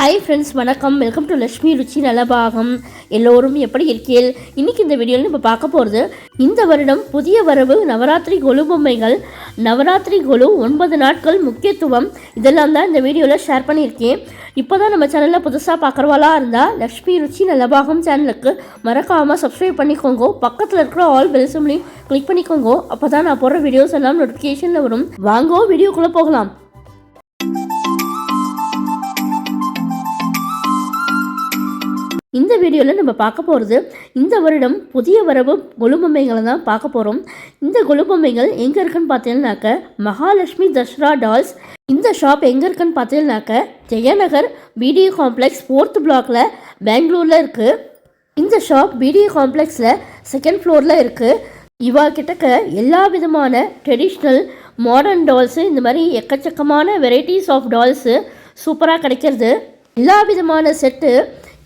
Hi friends வணக்கம். Welcome to Lakshmi Ruchi Nalabagam எல்லோரும் எப்படி இருக்கீர்கள்? இன்னைக்கு இந்த வீடியோவில் நம்ம பார்க்க போகிறது இந்த வருடம் புதிய வரவு நவராத்திரி கொலு பொம்மைகள் நவராத்திரி கொலு ஒன்பது நாட்கள் முக்கியத்துவம். இதெல்லாம் தான் இந்த வீடியோவில் ஷேர் பண்ணியிருக்கேன். இப்போ தான் நம்ம சேனலில் புதுசாக பார்க்குறவாளாக இருந்தால் லக்ஷ்மி ருச்சி நலபாகம் சேனலுக்கு மறக்காமல் சப்ஸ்கிரைப் பண்ணிக்கோங்க. பக்கத்தில் இருக்கிற ஆல் பெல்சம்லையும் கிளிக் பண்ணிக்கோங்க. அப்போ தான் நான் போடுற வீடியோஸ் எல்லாம் நோட்டிஃபிகேஷனில் வரும். வாங்கோ வீடியோக்குள்ளே போகலாம். இந்த வீடியோவில் நம்ம பார்க்க போகிறது இந்த வருடம் புதிய வரவு கொலுபொம்மைகளை தான் பார்க்க போகிறோம் இந்த கொலுபொம்மைகள் எங்கே இருக்குன்னு பார்த்தீங்கன்னாக்க மகாலட்சுமி தஸ்ரா டால்ஸ். இந்த ஷாப் எங்கே இருக்குன்னு பார்த்தீங்கன்னாக்க ஜெயநகர் பிடிஏ காம்ப்ளெக்ஸ் ஃபோர்த் பிளாக்ல பெங்களூரில் இருக்குது இந்த ஷாப் பிடிஏ காம்ப்ளெக்ஸில் செகண்ட் ஃப்ளோரில் இருக்குது இவா கிட்டக்க எல்லா விதமான ட்ரெடிஷ்னல் மாடர்ன் டால்ஸு இந்த மாதிரி எக்கச்சக்கமான வெரைட்டிஸ் ஆஃப் டால்ஸு சூப்பராக கிடைக்கிறது. எல்லா விதமான செட்டு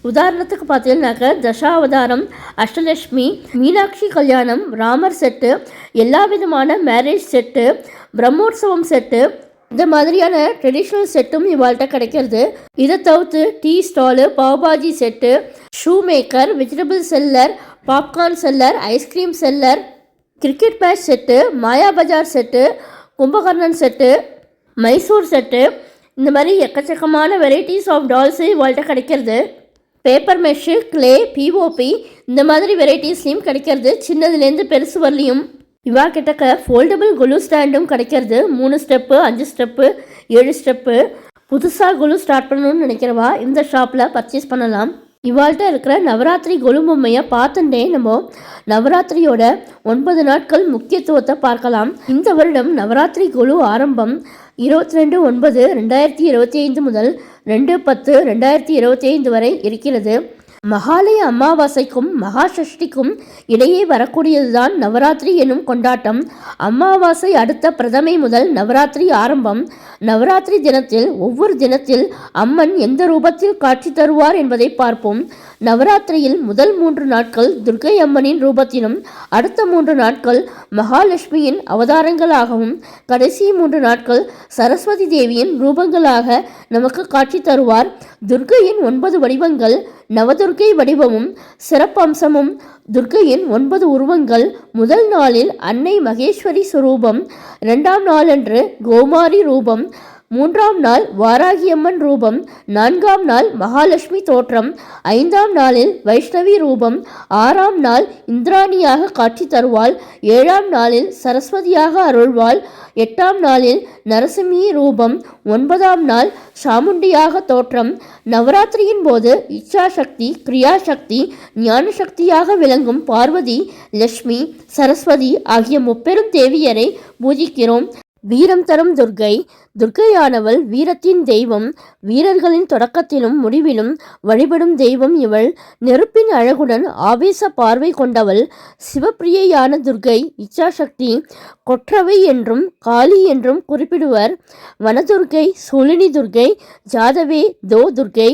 உதாரணத்துக்கு பார்த்தீங்கன்னாக்க தசாவதாரம் அஷ்டலட்சுமி மீனாட்சி கல்யாணம் ராமர் செட்டு எல்லா விதமான மேரேஜ் செட்டு பிரம்மோற்சவம் செட்டு இந்த மாதிரியான ட்ரெடிஷ்னல் செட்டும் இவாள்கிட்ட கிடைக்கிறது. இதை தவிர்த்து tea stall pav bhaji set shoe maker vegetable seller popcorn seller ice cream seller cricket match set Maya Bazaar set Kumbakarnan set Mysore set இந்த மாதிரி எக்கச்சக்கமான வெரைட்டிஸ் ஆஃப் டால்ஸு இவாள்கிட்ட கிடைக்கிறது. பேப்பர் மெஷ்ஷு கிளே பிஓபி இந்த மாதிரி வெரைட்டிஸ்லையும் கிடைக்கிறது. சின்னதுலேருந்து பெருசு வரலையும். இவா கிட்டக்க ஃபோல்டபுள் குலு ஸ்டாண்டும் கிடைக்கிறது. மூணு ஸ்டெப்பு அஞ்சு ஸ்டெப்பு ஏழு ஸ்டெப்பு புதுசாக குலு ஸ்டார்ட் பண்ணணும்னு நினைக்கிறவா இந்த ஷாப்பில் பர்ச்சேஸ் பண்ணலாம். இவாள்கிட்ட இருக்கிற நவராத்திரி கொலுபொம்மையை பார்த்துட்டே நம்ம நவராத்திரியோட ஒன்பது நாட்கள் முக்கியத்துவத்தை பார்க்கலாம். இந்த வருடம் நவராத்திரி கொலு ஆரம்பம் இருபத்தி ரெண்டு ஒன்பது ரெண்டாயிரத்தி இருபத்தி ஐந்து முதல் ரெண்டு பத்து ரெண்டாயிரத்தி இருபத்தி ஐந்து வரை இருக்கிறது. மகாலய அமாவாசைக்கும் மகா சஷ்டிக்கும் இடையே வரக்கூடியதுதான் நவராத்திரி எனும் கொண்டாட்டம். அமாவாசை அடுத்த பிரதமை முதல் நவராத்திரி ஆரம்பம். நவராத்திரி தினத்தில் ஒவ்வொரு தினத்தில் அம்மன் எந்த ரூபத்தில் காட்சி தருவார் என்பதை பார்ப்போம். நவராத்திரியில் முதல் மூன்று நாட்கள் துர்க்கை அம்மனின் ரூபத்திலும் அடுத்த மூன்று நாட்கள் மகாலட்சுமியின் அவதாரங்களாகவும் கடைசி மூன்று நாட்கள் சரஸ்வதி தேவியின் ரூபங்களாக நமக்கு காட்சி தருவார். துர்க்கையின் ஒன்பது வடிவங்கள் நவதுர்க்கை வடிவமும் சிறப்பம்சமும் துர்க்கையின் ஒன்பது உருவங்கள் முதல் நாளில் அன்னை மகேஸ்வரி சுரூபம் இரண்டாம் நாளன்று கோமாரி ரூபம் மூன்றாம் நாள் வாராகியம்மன் ரூபம் நான்காம் நாள் மகாலட்சுமி தோற்றம் ஐந்தாம் நாளில் வைஷ்ணவி ரூபம் ஆறாம் நாள் இந்திராணியாக காட்சி தருவாள் ஏழாம் நாளில் சரஸ்வதியாக அருள்வாள் எட்டாம் நாளில் நரசிம்மி ரூபம் ஒன்பதாம் நாள் சாமுண்டியாக தோற்றம் நவராத்திரியின் போது இச்சாசக்தி கிரியாசக்தி ஞானசக்தியாக விளங்கும் பார்வதி லட்சுமி சரஸ்வதி ஆகிய முப்பெரும் தேவியரை பூஜிக்கிறோம். வீரம் தரும் துர்க்கை. துர்க்கையானவள் வீரத்தின் தெய்வம். வீரர்களின் தொடக்கத்திலும் முடிவிலும் வழிபடும் தெய்வம் இவள். நெருப்பின் அழகுடன் ஆவேச பார்வை கொண்டவள். சிவப்பிரியையான துர்க்கை இச்சாசக்தி. கொற்றவை என்றும் காளி என்றும் குறிப்பிடுவர். வனதுர்க்கை சூலினி துர்க்கை ஜாதவே தோ துர்க்கை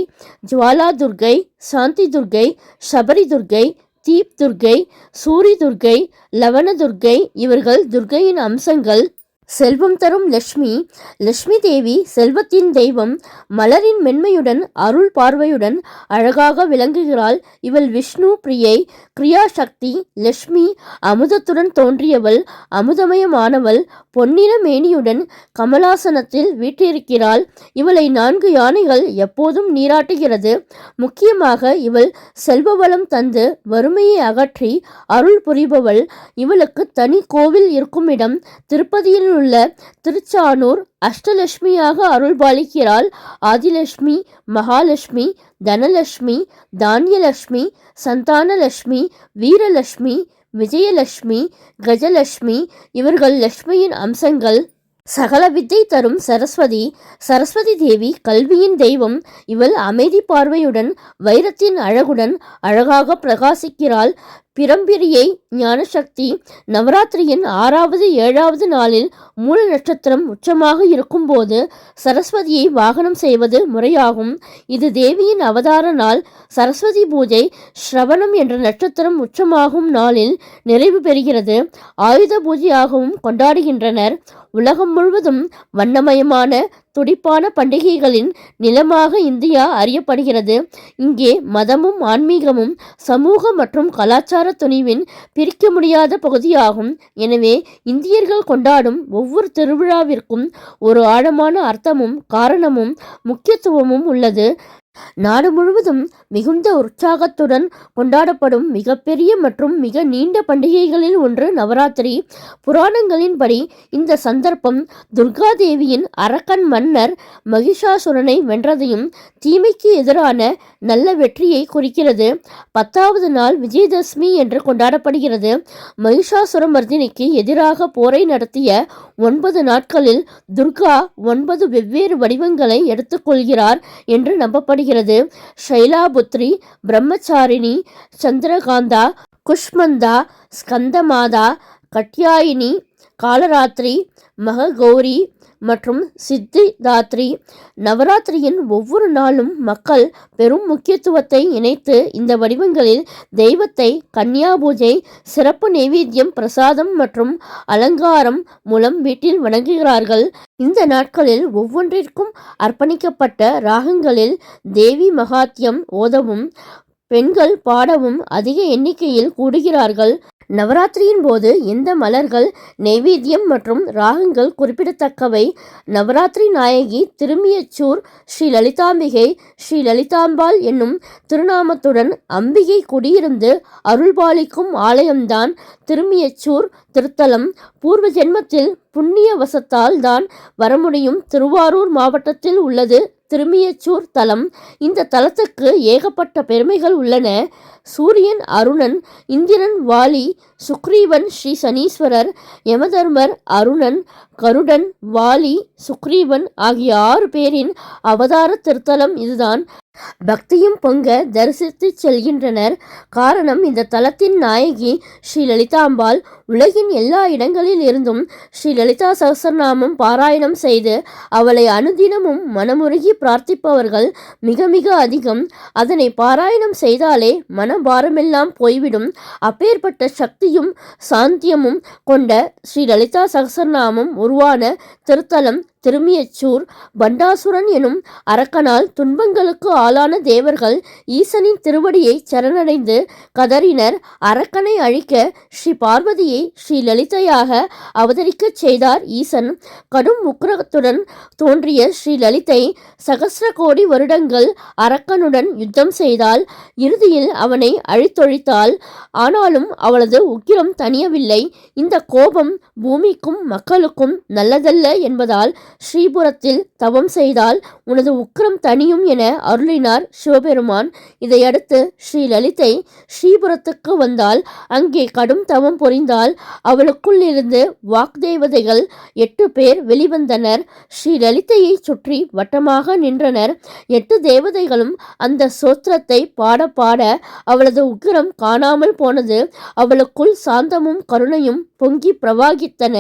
ஜுவாலா துர்க்கை சாந்தி துர்க்கை சபரி துர்க்கை தீப் துர்க்கை சூரி துர்க்கை லவண துர்க்கை இவர்கள் துர்க்கையின் அம்சங்கள். செல்வம் தரும் லட்சுமி. லட்சுமி தேவி செல்வத்தின் தெய்வம் மலரின் மென்மையுடன் அருள் பார்வையுடன் அழகாக விளங்குகிறாள். இவள் விஷ்ணு பிரியை கிரியா சக்தி லட்சுமி அமுதத்துடன் தோன்றியவள் அமுதமயமானவள் பொன்னிற மேனியுடன் கமலாசனத்தில் வீற்றிருக்கிறாள். இவளை நான்கு யானைகள் எப்போதும் நீராட்டுகிறது. முக்கியமாக இவள் செல்வ வளம் தந்து வறுமையை அகற்றி அருள் புரிபவள். இவளுக்கு தனி கோவில் இருக்கும் இடம் திருப்பதியில் உள்ள திருச்சானூர் அஷ்டலட்சுமியாக அருள்பாலிக்கிறாள் ஆதிலட்சுமி மகாலட்சுமி தனலட்சுமி தானியலட்சுமி சந்தானலட்சுமி வீரலட்சுமி விஜயலட்சுமி கஜலட்சுமி இவர்கள் லட்சுமியின் அம்சங்கள் சகல வித்தை தரும் சரஸ்வதி சரஸ்வதி தேவி கல்வியின் தெய்வம். இவள் அமைதி பார்வையுடன் வைரத்தின் அழகுடன் அழகாக பிரகாசிக்கிறாள். பிரம்பிரியை ஞானசக்தி நவராத்திரியின் ஆறாவது ஏழாவது நாளில் மூல நட்சத்திரம் உச்சமாக இருக்கும்போது சரஸ்வதியை வாகனம் செய்வது முறையாகும். இது தேவியின் அவதார நாள். சரஸ்வதி பூஜை ஸ்ரவணம் என்ற நட்சத்திரம் உச்சமாகும் நாளில் நிறைவு பெறுகிறது. ஆயுத பூஜையாகவும் கொண்டாடுகின்றனர். உலகம் முழுவதும் வண்ணமயமான துடிப்பான பண்டிகைகளின் நிலமாக இந்தியா அறியப்படுகிறது. இங்கே மதமும் ஆன்மீகமும் சமூக மற்றும் கலாச்சார துணிவின் பிரிக்க முடியாத பகுதியாகும். எனவே இந்தியர்கள் கொண்டாடும் ஒவ்வொரு திருவிழாவிற்கும் ஒரு ஆழமான அர்த்தமும் காரணமும் முக்கியத்துவமும் உள்ளது. நாடு முழுவதும் மிகுந்த உற்சாகத்துடன் கொண்டாடப்படும் மிகப்பெரிய மற்றும் மிக நீண்ட பண்டிகைகளில் ஒன்று நவராத்திரி. புராணங்களின்படி இந்த சந்தர்ப்பம் துர்கா தேவியின் அரக்கன் மன்னர் மகிஷாசுரனை வென்றதையும் தீமைக்கு எதிரான நல்ல வெற்றியை குறிக்கிறது. பத்தாவது நாள் விஜயதசமி என்று கொண்டாடப்படுகிறது. மகிஷாசுரமர்தினிக்கு எதிராக போரை நடத்திய ஒன்பது நாட்களில் துர்கா ஒன்பது வெவ்வேறு வடிவங்களை எடுத்துக்கொள்கிறார் என்று நம்பப்படுகிறது. ஷைலாபுத்ரி பிரம்மச்சாரிணி சந்திரகாந்தா குஷ்மந்தா ஸ்கந்தமாதா கட்யாயினி காலராத்திரி மககௌரி மற்றும் சித்திதாத்ரி நவராத்திரியின் ஒவ்வொரு நாளும் மக்கள் பெரும் முக்கியத்துவத்தை இணைத்து இந்த வடிவங்களில் தெய்வத்தை கன்னியா பூஜை சிறப்பு நைவேத்தியம் பிரசாதம் மற்றும் அலங்காரம் மூலம் வீட்டில் வணங்குகிறார்கள். இந்த நாட்களில் ஒவ்வொன்றிற்கும் அர்ப்பணிக்கப்பட்ட ராகங்களில் தேவி மகாத்தியம் ஓதவும் பெண்கள் பாடவும் அதிக எண்ணிக்கையில் கூடுகிறார்கள். நவராத்திரியின் போது இந்த மலர்கள் நெய்வேத்தியம் மற்றும் ராகங்கள் குறிப்பிடத்தக்கவை. நவராத்திரி நாயகி திருமியச்சூர் ஸ்ரீ லலிதாம்பிகை ஸ்ரீ லலிதாம்பாள் என்னும் திருநாமத்துடன் அம்பிகை குடியிருந்து அருள்பாலிக்கும் ஆலயம்தான் திருமியச்சூர் திருத்தலம். பூர்வ ஜென்மத்தில் புண்ணிய வசத்தால் தான் வர முடியும் திருவாரூர் மாவட்டத்தில் உள்ளது. திருமியச்சூர் தலம். இந்த தலத்துக்கு ஏகப்பட்ட பெருமைகள் உள்ளன. சூரியன் அருணன் இந்திரன் வாலி சுக்ரீவன் ஸ்ரீ சனீஸ்வரர் யமதர்மர் அருணன் கருடன் வாலி சுக்ரீவன் ஆகிய ஆறு பேரின் அவதார திருத்தலம் இதுதான். பக்தியும் பொங்க தரிசித்து செல்கின்றனர். காரணம் இந்த தலத்தின் நாயகி ஸ்ரீ லலிதாம்பாள் உலகின் எல்லா இடங்களில் இருந்தும் ஸ்ரீ லலிதா சகசரநாமம் பாராயணம் செய்து அவளை அனுதினமும் மனமுருகி பிரார்த்திப்பவர்கள் மிக மிக அதிகம். அதனை பாராயணம் செய்தாலே மனபாரமெல்லாம் போய்விடும். அப்பேற்பட்ட சக்தியும் சாந்தியமும் கொண்ட ஸ்ரீ லலிதா சகசரநாமம் உருவான திருத்தலம் திருமியச்சூர் பண்டாசுரன் எனும் அரக்கனால் துன்பங்களுக்கு ஆளான தேவர்கள் ஈசனின் திருவடியை சரணடைந்து கதறினர். அரக்கனை அழிக்க ஸ்ரீ பார்வதியை ஸ்ரீ லலிதையாக அவதரிக்கச் செய்தார் ஈசன். கடும் உக்கிரத்துடன் தோன்றிய ஸ்ரீ லலிதை சகசிர கோடி வருடங்கள் அரக்கனுடன் யுத்தம் செய்தால் இறுதியில் அவனை அழித்தொழித்தாள். ஆனாலும் அவளது உக்கிரம் தணியவில்லை. இந்த கோபம் பூமிக்கும் மக்களுக்கும் நல்லதல்ல என்பதால் ஸ்ரீபுரத்தில் தவம் செய்தால் உனது உக்கிரம் தனியும் என அருளினார் சிவபெருமான். இதையடுத்து ஸ்ரீ லலிதை ஸ்ரீபுரத்துக்கு வந்தால் அங்கே கடும் தவம் புரிந்தால் அவளுக்குள் இருந்து வாக்தேவதைகள் எட்டு பேர் வெளிவந்தனர். ஸ்ரீ லலிதையை சுற்றி வட்டமாக நின்றனர். எட்டு தேவதைகளும் அந்த சோத்திரத்தை பாட பாட அவளது உக்கிரம் காணாமல் போனது. அவளுக்குள் சாந்தமும் கருணையும் பொங்கி பிரவாகித்தன.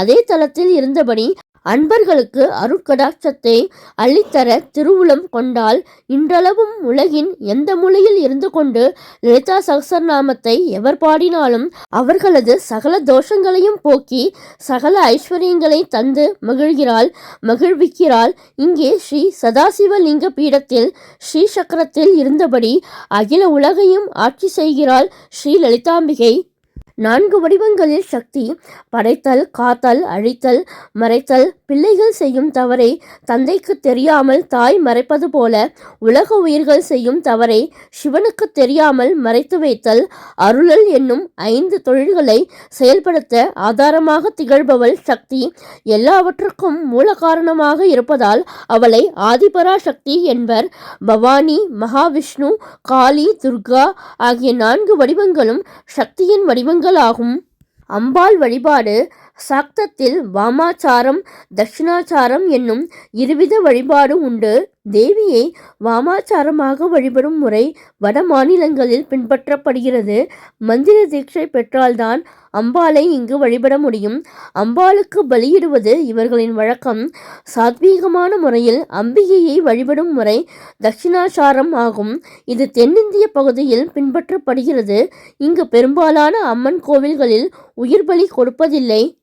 அதே தளத்தில் இருந்தபடி அன்பர்களுக்கு அருட்கடாட்சத்தை அள்ளித்தர திருவுளம் கொண்டால் இன்றளவும் உலகின் எந்த மூலையில் இருந்து கொண்டு லலிதா சகசரநாமத்தை எவர் பாடினாலும் அவர்களது சகல தோஷங்களையும் போக்கி சகல ஐஸ்வர்யங்களை தந்து மகிழ்கிறாள் மகிழ்விக்கிறாள். இங்கே ஸ்ரீ சதாசிவலிங்க பீடத்தில் ஸ்ரீ சக்கரத்தில் இருந்தபடி அகில உலகையும் ஆட்சி செய்கிறாள் ஸ்ரீ லலிதாம்பிகை. நான்கு வடிவங்களில் சக்தி படைத்தல் காத்தல் அழித்தல் மறைத்தல் பிள்ளைகள் செய்யும் தவறை தந்தைக்கு தெரியாமல் தாய் மறைப்பது போல உலக உயிர்கள் செய்யும் தவறை சிவனுக்கு தெரியாமல் மறைத்து வைத்தல் அருளல் என்னும் ஐந்து தொழில்களை செயல்படுத்த ஆதாரமாக திகழ்பவள் சக்தி எல்லாவற்றுக்கும் மூல காரணமாக இருப்பதால் அவளை ஆதிபரா சக்தி என்பர். பவானி மகாவிஷ்ணு காளி துர்கா ஆகிய நான்கு வடிவங்களும் சக்தியின் வடிவங்கள் ஆகும் அம்பாள் வழிபாடு சாக்தத்தில் வாமாச்சாரம் தட்சிணாச்சாரம் என்னும் இருவித வழிபாடு உண்டு. தேவியை வாமாச்சாரமாக வழிபடும் முறை வட மாநிலங்களில் பின்பற்றப்படுகிறது. மந்திர தீட்சை பெற்றால்தான் அம்பாளை இங்கு வழிபட முடியும். அம்பாளுக்கு பலியிடுவது இவர்களின் வழக்கம். சாத்வீகமான முறையில் அம்பிகையை வழிபடும் முறை தட்சிணாசாரம் ஆகும். இது தென்னிந்திய பகுதியில் பின்பற்றப்படுகிறது. இங்கு பெரும்பாலான அம்மன் கோவில்களில் உயிர் பலி கொடுப்பதில்லை.